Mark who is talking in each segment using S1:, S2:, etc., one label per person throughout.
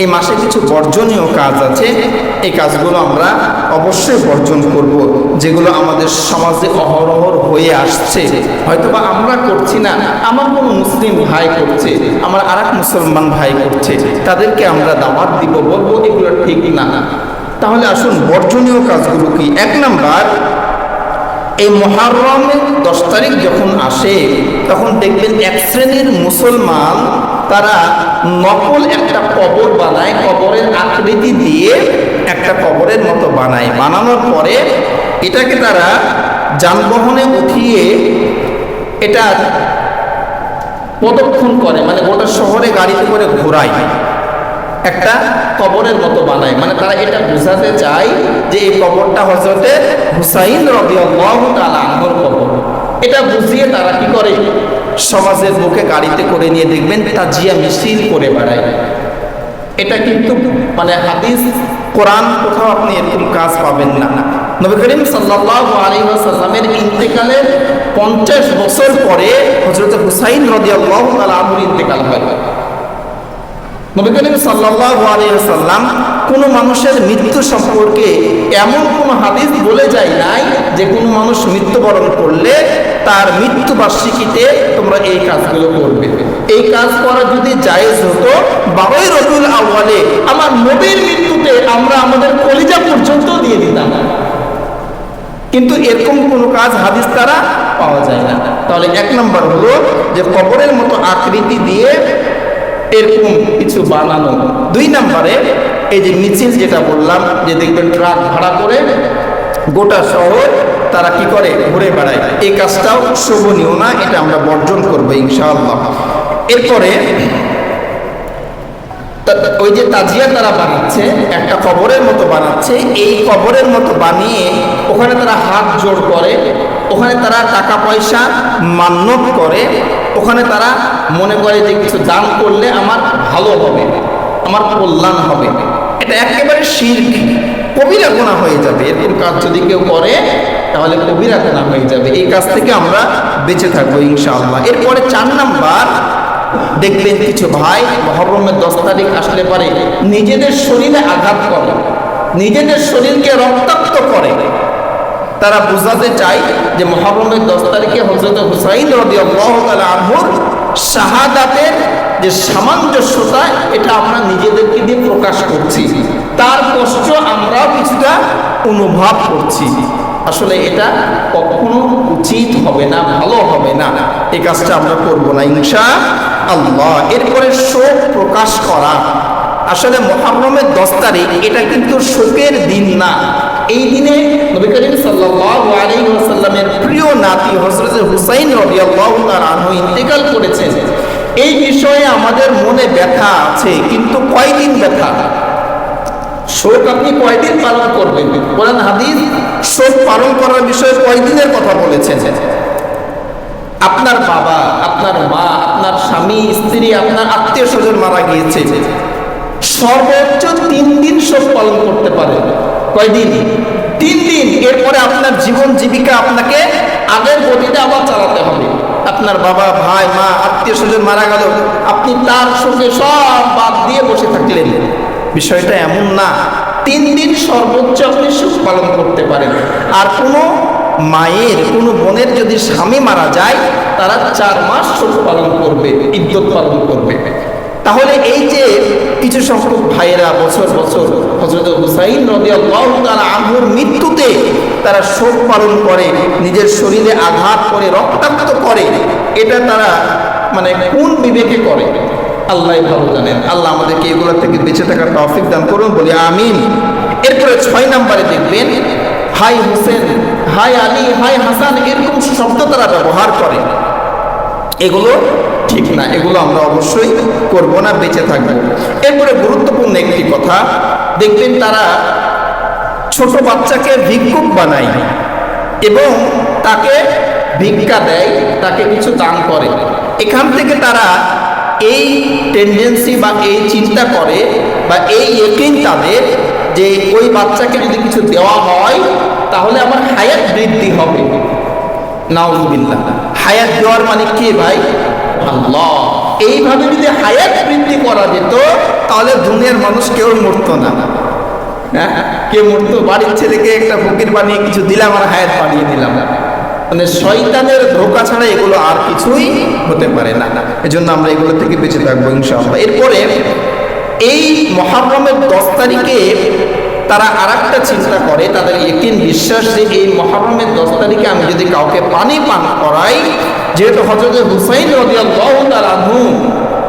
S1: এই মাসে কিছু বর্জনীয় কাজ আছে, এই কাজগুলো আমরা অবশ্যই বর্জন করব, যেগুলো আমাদের সমাজে অহরহর হয়ে আসছে। হয়তোবা আমরা করছি না, আমার কোনো মুসলিম ভাই করছে, আমার আর মুসলমান ভাই করছে, তাদেরকে আমরা দাওয়াত দিব, বলব এগুলো ঠিক না। তাহলে আসুন, বর্জনীয় কাজগুলো কি? এক নাম্বার, এই মহারমের দশ তারিখ যখন আসে, তখন দেখবেন এক শ্রেণির মুসলমান তারা নকল একটা কবর বানায়, কবরের আকৃতি দিয়ে একটা কবরের মতো বানায়। বানানোর পরে এটাকে তারা যানবাহনে উঠিয়ে এটা প্রদক্ষণ করে মানে গোটা শহরে গাড়িতে করে ঘোরায়। একটা কবরের মতো বানায়। মানে তারা এটা বোঝাতে চায় যে এই কবরটা হজরতে হুসাইন রবি আনহর কবর। এটা বুঝিয়ে তারা কি করে? সমাজের বুকে গাড়িতে করে নিয়ে দেখবেন তাজিয়া মিছিল করে বেড়ায়। এটা কিন্তু মানে হাদিস, কোরআন কোথাও আপনি এরকম কাজ পাবেন না। নবী করিম সাল্লাল্লাহু আলাইহি ওয়াসাল্লামের ইন্তেকালের পঞ্চাশ বছর পরে হজরত হুসাইন রাদিয়াল্লাহু আনহুর ইন্তেকাল হয়। নবী করিম সাল্লাল্লাহু আলাইহি ওয়াসাল্লাম কোনো মানুষের মৃত্যু সম্পর্কে এমন কোনো হাদিস বলে যায় নাই যে কোনো মানুষ মৃত্যুবরণ করলে তার মৃত্যু বার্ষিকীতে তোমরা এই কাজগুলো করবে। এই কাজ করা যদি জায়েজ হতো বাবাই রবিউল আউয়ালে আমার নবীর মৃত্যুতে আমরা আমাদের কলিজা পর্যন্ত দিয়ে দিতাম। কিন্তু এরকম কোনো কাজ হাদিস তারা পাওয়া যায় না। তাহলে এক নম্বর হলো যে কবরের মতো আকৃতি দিয়ে এরকম কিছু বানানো। দুই নম্বরে এই যে মিছিল যেটা বললাম, যে দেখবেন ট্রাক ভাড়া করে গোটা শহর তারা কি করে? ঘুরে বেড়ায়। এই কাজটাও শোভনীয় না, এটা আমরা বর্জন করব ইনশাআল্লাহ। এরপরে ওই যে তাজিয়া তারা বানাচ্ছে, একটা কবরের মতো বানাচ্ছে, এই কবরের মতো বানিয়ে ওখানে তারা হাত জোড় করে, ওখানে তারা টাকা পয়সা মান্যত করে, ওখানে তারা মনে করে যে কিছু দান করলে আমার ভালো হবে, আমার কল্যাণ হবে। এটা একেবারে শির্ক, কবিরা গোনা হয়ে যাবে। এরকম কাজ যদি কেউ করে তাহলে কবিরা গোনা হয়ে যাবে। এই কাজ থেকে আমরা বেঁচে থাকব ইনশাআল্লাহ। এরপরে চার নাম্বার, দেখবেন কিছু ভাই মহরমের দশ তারিখ আসলে পরে নিজেদের শরীরে আঘাত করে, নিজেদের শরীরকে রক্তাক্ত করে। তারা বোঝাতে চায় যে মহরমের দশ তারিখে হজরত হুসাইন রবি আনহুর শাহাদাতের যে সামঞ্জস্যতা, এটা আমরা নিজেদেরকে দিয়ে প্রকাশ করছি। তার কষ্ট আমরাও কিছুটা অনুভব করছি। আসলে এটা কখনো উচিত হবে না, ভালো হবে না। এই কাজটা আমরা করব না, ইনশা আল্লাহ। এরপরে শোক প্রকাশ করা। আসলে মহারমের দশ তারিখ, এটা কিন্তু শোকের দিন না। এই দিনে নবী করিম সাল্লাল্লাহু প্রিয় নাতি হযরত হুসাইন তাআলা আনহু ইন্তেকাল করেছেন। এই বিষয়ে আমাদের মনে ব্যথা আছে, কিন্তু কয়দিন ব্যথা? শোক আপনি কয়দিন পালন করবেন? কোরআন হাদিস? শোক পালন করার বিষয়ে কয়দিনের কথা বলেছেন? আপনার বাবা আপনার মা আপনার স্বামী স্ত্রী আপনার আত্মীয় স্বজন মারা গিয়েছে। সর্বোচ্চ তিন দিন শোক পালন করতে পারেন কয়দিন? তিন দিন। এরপরে আপনার জীবন জীবিকা আপনাকে আগের গতিতে আবার চালাতে হবে। আপনার বাবা ভাই মা আত্মীয় স্বজন মারা গেল। আপনি তার সঙ্গে সব বাদ দিয়ে বসে থাকলেন। বিষয়টা এমন না, তিন দিন সর্বোচ্চ আপনি সুখ পালন করতে পারেন। আর কোনো মায়ের, কোনো বোনের যদি স্বামী মারা যায়, তারা চার মাস শোক পালন করবে ইদ্যত পালন করবে। তাহলে এই যে কিছু সংখ্যক ভাইয়েরা বছর বছর হজরত হুসাইন তাআলা আনহুর মৃত্যুতে তারা শোক পালন করে, নিজের শরীরে আঘাত করে, রক্তাক্ত করে, এটা তারা মানে কোন বিবেকে করে? আল্লাহ ভালো জানেন। আল্লাহ আমাদেরকে এগুলো থেকে বেঁচে থাকার তৌফিক দান করুন, বলি আমিন। এরপরে ছয় নম্বরে দেখবেন, hi Hossain, hi Ali, hi Hasan, এরকম শব্দ তারা ব্যবহার করে। এগুলো ঠিক না, এগুলো আমরা অবশ্যই করব না, বেঁচে থাকব। এরপরে গুরুত্বপূর্ণ একটি কথা, দেখবেন তারা ছোট বাচ্চাকে ভিক্ষুক বানায় এবং তাকে ভিক্ষা দেয়, তাকে কিছু দান করে। এখান থেকে তারা এই টেন্ডেন্সি বা এই চিন্তা করে বা এই একিন তাদের যে ওই বাচ্চাকে যদি কিছু দেওয়া হয়, তাহলে আমার হায়াত বৃদ্ধি হবে। নাউজুবিল্লাহ। হায়াত দেওয়ার মানে কি ভাই? আল্লাহ। এইভাবে যদি হায়াত বৃদ্ধি করা যেত, তাহলে দুনিয়ার মানুষ কেউ মরতো না। হ্যাঁ? কে মরতো। বাড়ির ছেলেকে একটা ফকির বানিয়ে কিছু দিলাম আর হায়াত বানিয়ে দিলাম। মানে শয়তানের ধোকা ছাড়া এগুলো আর কিছুই হতে পারে না। এজন্য আমরা এগুলো থেকে বেঁচে থাকব ইনশাআল্লাহ। এরপরে এই মহারমের দশ তারিখে তারা আর একটা চিন্তা করে, তাদের একিন বিশ্বাস যে এই মহারমের দশ তারিখে আমি যদি কাউকে পানি পান করাই, যেহেতু হজরত হুসাইন আনহু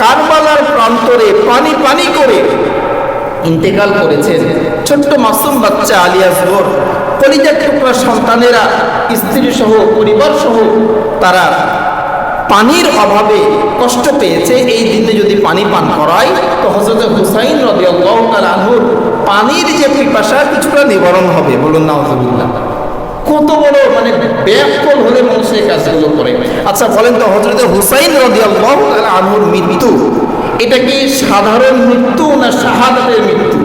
S1: কারবালার প্রান্তরে পানি পানি করে ইন্তেকাল করেছেন। ছোট্ট মাসুম বাচ্চা আলিয়া জোর কলিজার টুকরা সন্তানেরা স্ত্রী সহ পরিবার সহ তারা পানির অভাবে কষ্ট পেয়েছে। এই দিনে যদি পানি পান করায়, তো হজরত হুসাইন আনহুর পানির যে পিপাসা কিছুটা নিবারণ হবে। বলুন, নাউজুবিল্লাহ। কত বড় মানে ব্যাকল হলে মানুষ এই কাজগুলো করে। আচ্ছা বলেন তো হজরত হুসাইন আনহুর মৃত্যু, এটা কি সাধারণ মৃত্যু না শাহাদাতের মৃত্যু?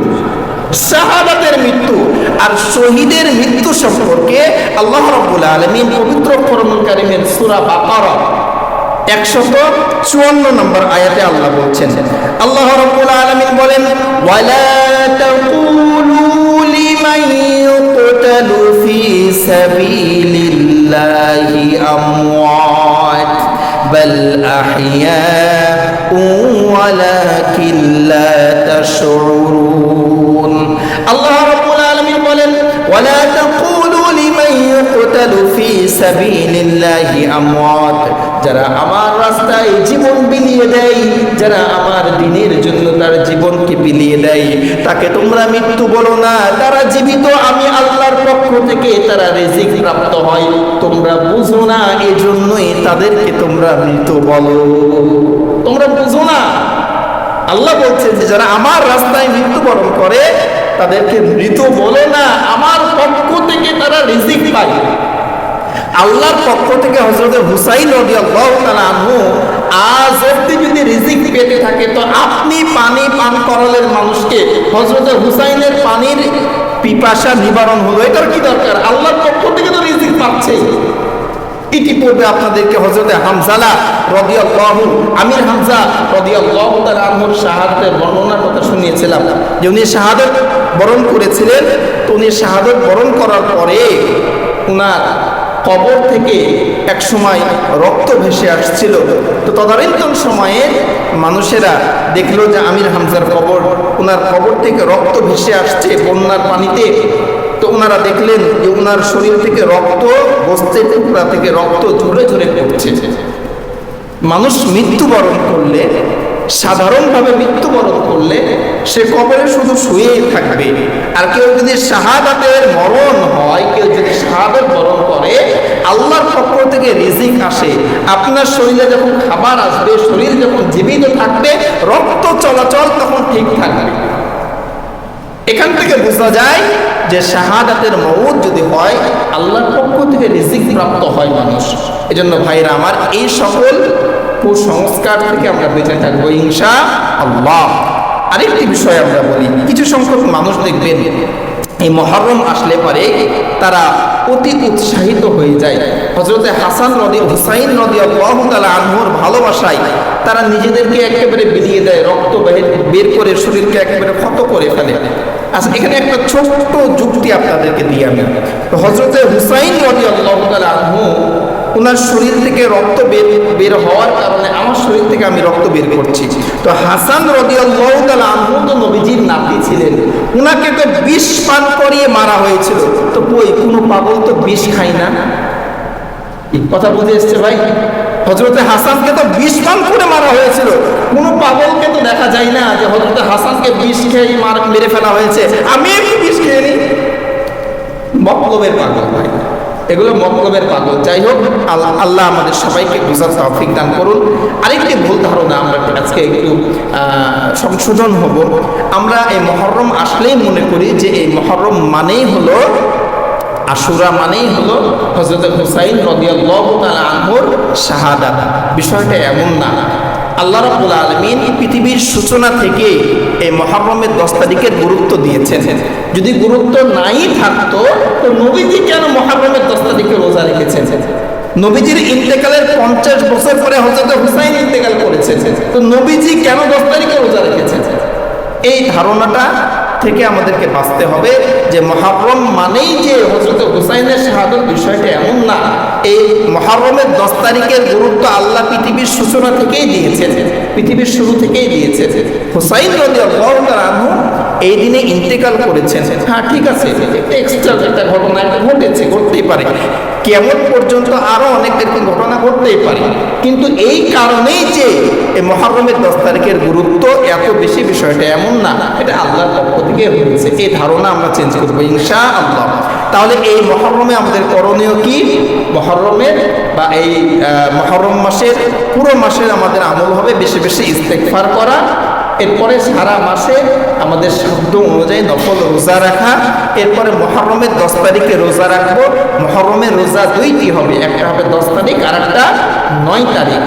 S1: শাহাদাতের মৃত্যু আর শহীদের মৃত্যু সম্পর্কে আল্লাহ রাব্বুল আলামিন পবিত্র কোরআনুল কারীমের সূরা বাকারা একশত চুয়ান্ন নম্বর আয়াতে আল্লাহ বলছেন, আল্লাহ রাব্বুল আলামিন বলেন, ওয়ালা তাকুলু লিমান ইউকতালু সাবিলিল্লাহি যারা আমার রাস্তায় জীবন বিলিয়ে দেয়, যারা আমার দিনের জন্য তার জীবনকে বিলিয়ে দেয়, তাকে তোমরা মৃত্যু বলো না, তারা জীবিত, আমি আল্লাহর পক্ষ থেকে তারা রিজিক প্রাপ্ত হয়। তোমরা বুঝো না এই জন্যই তাদেরকে তোমরা মৃত বলো। তোমরা বুঝো না। আল্লাহ বলছেন যে, যারা আমার রাস্তায় মৃত্যুবরণ করে, তাদেরকে মৃত বলো না। আমার পক্ষ থেকে তারা রিজিক পায়। আল্লাহর পক্ষ থেকে হজরত হুসাইন আজ অব্দি যদি রিজিক পেতে থাকে, তো আপনি পানি পান করালেন মানুষকে হজরত হুসাইনের পানির পিপাসা নিবারণ হলো। এটার কি দরকার? আল্লাহর পক্ষ থেকে তো রিজিক পাচ্ছে। ইতিপূর্বে আপনাদেরকে হজরতে হামজালা রদিয়াল্লাহু, আমির হামজা আনহুর শাহাদাতের বর্ণনার কথা শুনিয়েছিলাম যে উনি শাহাদত বরণ করেছিলেন। তো উনি শাহাদত বরণ করার পরে উনার কবর থেকে এক সময় রক্ত ভেসে আসছিল। তো তদানীন্তন সময়ে মানুষেরা দেখল যে আমির হামজার কবর ওনার কবর থেকে রক্ত ভেসে আসছে বন্যার পানিতে। তো ওনারা দেখলেন যে ওনার শরীর থেকে রক্ত বস্তে থেকে রক্ত ঝরে ঝরে পড়ছে। মানুষ মৃত্যুবরণ করলে সাধারণভাবে মৃত্যুবরণ করলে সে কবরে শুধু শুয়েই থাকবে। আর কেউ যদি শাহাদাতের মরণ হয়, কেউ যদি শাহাদত বরণ করে, আল্লাহর পক্ষ থেকে রিজিক আসে। আপনার শরীরে যখন খাবার আসবে, শরীর যখন জীবিত থাকবে, রক্ত চলাচল তখন ঠিক থাকবে। এখান থেকে বোঝা যায় যে শাহাদাতের মৌত যদি হয়, আল্লাহর পক্ষ থেকে রিজিক প্রাপ্ত হয় মানুষ। এজন্য ভাইরা, আমার এই সকল কুসংস্কার থেকে আমরা বেঁচে থাকব, ইনশা আল্লাহ। আরেকটি বিষয় আমরা বলি, কিছু সংখ্যক মানুষ দেখবেন, এই মহরম আসলে পরে তারা অতি উৎসাহিত হয়ে যায়। হজরতে হাসান নদী হুসাইন নদী আল্লাহ তালা আনহুর ভালোবাসায় তারা নিজেদেরকে একেবারে বিলিয়ে দেয়, রক্ত বের করে শরীরকে একেবারে ক্ষত করে ফেলে। আচ্ছা এখানে একটা ছোট্ট যুক্তি আপনাদেরকে দিই আমি। হজরতে হুসাইন নদী আল্লাহ আনহু ওনার শরীর থেকে রক্ত বের বের হওয়ার কারণে আমার শরীর থেকে আমি রক্ত বের করছি। তো হাসান রদিয়াল্লাহ নবীজির নাতি ছিলেন। ওনাকে তো বিষ পান করিয়ে মারা হয়েছিল। তো বই কোনো পাগল তো বিষ খায় না? কথা বুঝে এসছে ভাই। হজরতে হাসানকে তো বিষ পান করে মারা হয়েছিল। কোনো পাগলকে তো দেখা যায় না যে হজরতে হাসানকে বিষ খেয়ে মার, মেরে ফেলা হয়েছে। আমি বিষ খেয়ে নিই। মতলবের পাগল ভাই। এগুলো মতলবের পাগল। যাই হোক, আল্লাহ আল্লাহ আমাদের সবাইকে বুঝার তৌফিক দান করুন। আরেকটি ভুল ধারণা আমরা আজকে একটু সংশোধন হব। আমরা এই মহরম আসলেই মনে করি যে এই মহরম মানেই হলো, আশুরা মানেই হলো হজরত হুসাইন রদিয়াল্লাহু তাআলা আনহুর শাহাদাত। বিষয়টা এমন না। আল্লাহ রাব্বুল আলমিন পৃথিবীর সূচনা থেকে এই মহরমের দশ তারিখে গুরুত্ব দিয়েছেন। যদি গুরুত্ব নাই থাকতো, তো নবীজি কেন মহরমের দশ তারিখে রোজা রেখেছেন? নবীজির ইন্তেকালের পঞ্চাশ বছর পরে হজরত হুসাইন ইন্তেকাল করেছে তো নবীজি কেন দশ তারিখে রোজা রেখেছেন? এই ধারণাটা থেকে আমাদেরকে বাঁচতে হবে যে মহারম মানেই যে হজরত হুসাইনের শাহাদত বিষয়টা এমন না। এই মহারমের দশ তারিখের গুরুত্ব আল্লাহ পৃথিবীর সূচনা থেকেই দিয়েছে পৃথিবীর শুরু থেকেই দিয়েছে হুসাইন রদি আনহু এই দিনে ইন্তেকাল করেছেন। হ্যাঁ ঠিক আছে। এক্সট্রা একটা ঘটনা ঘটেছে, ঘটতেই পারে। কেমন পর্যন্ত আরও অনেক ঘটনা ঘটতেই পারে। কিন্তু এই কারণেই যে মহারমের দশ তারিখের গুরুত্ব এত বেশি বিষয়টা এমন না, এটা আল্লাহর পক্ষ থেকে হয়েছে। এই ধারণা আমরা চেঞ্জ করব ইনশা আল্লাহ তাহলে এই মহরমে আমাদের করণীয় কি? মহরমের বা এই মহরম মাসের পুরো মাসের আমাদের আমল হবে বেশি বেশি ইস্তেকফার করা এরপরে সারা মাসে আমাদের শব্দ অনুযায়ী নকল রোজা রাখা, এরপরে মহরমের দশ তারিখে রোজা রাখব, মহরমের রোজা দুইটি হবে, একটা হবে দশ তারিখ আর একটা নয় তারিখ।